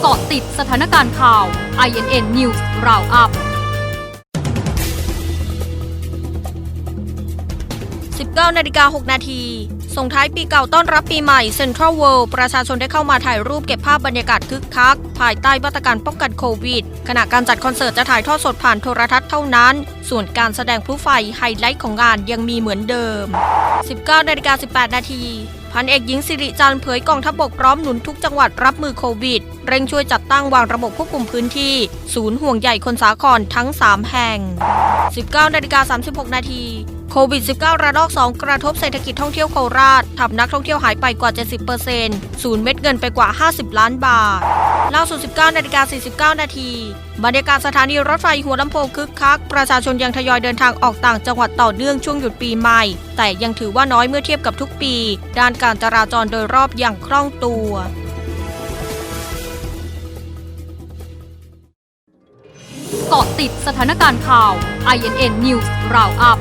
เกาะติดสถานการณ์ข่าว INN News Roundup 19นาฬิกา6นาทีส่งท้ายปีเก่าต้อนรับปีใหม่เซ็นทรัลเวิลด์ประชาชนได้เข้ามาถ่ายรูปเก็บภาพบรรยากาศคึกคัก ภายใต้มาตรการป้องกันโควิด ขณะการจัดคอนเสิร์ตจะถ่ายทอดสดผ่านโทรทัศน์เท่านั้น ส่วนการแสดงพลุไฟไฮไลท์ของงานยังมีเหมือนเดิม 19นาฬิกา18นาที พันเอกหญิงสิริจันทร์เผยกองทัพบกพร้อมหนุนทุกจังหวัดรับมือโควิด เร่งช่วยจัดตั้งวางระบบควบคุมพื้นที่ ศูนย์ห่วงใหญ่คนสาครทั้ง 3 แห่ง 19นาฬิกา36 นาทีโควิด 19 ระลอก 2 กระทบเศรษฐกิจท่องเที่ยวโคราชทำนักท่องเที่ยวหายไปกว่า 70%ศูนย์เม็ดเงินไปกว่า 50 ล้านบาท ล่าสุด19นาฬิกา49 นาที บรรยากาศสถานีรถไฟหัวลำโพงคึกคัก ประชาชนยังทยอยเดินทางออกต่างจังหวัดต่อเนื่องช่วงหยุดปีใหม่ แต่ยังถือว่าน้อยเมื่อเทียบกับทุกปี ด้านการจราจรโดยรอบอย่างคล่องตัวเกาะติดสถานการณ์ข่าว INN News Roundup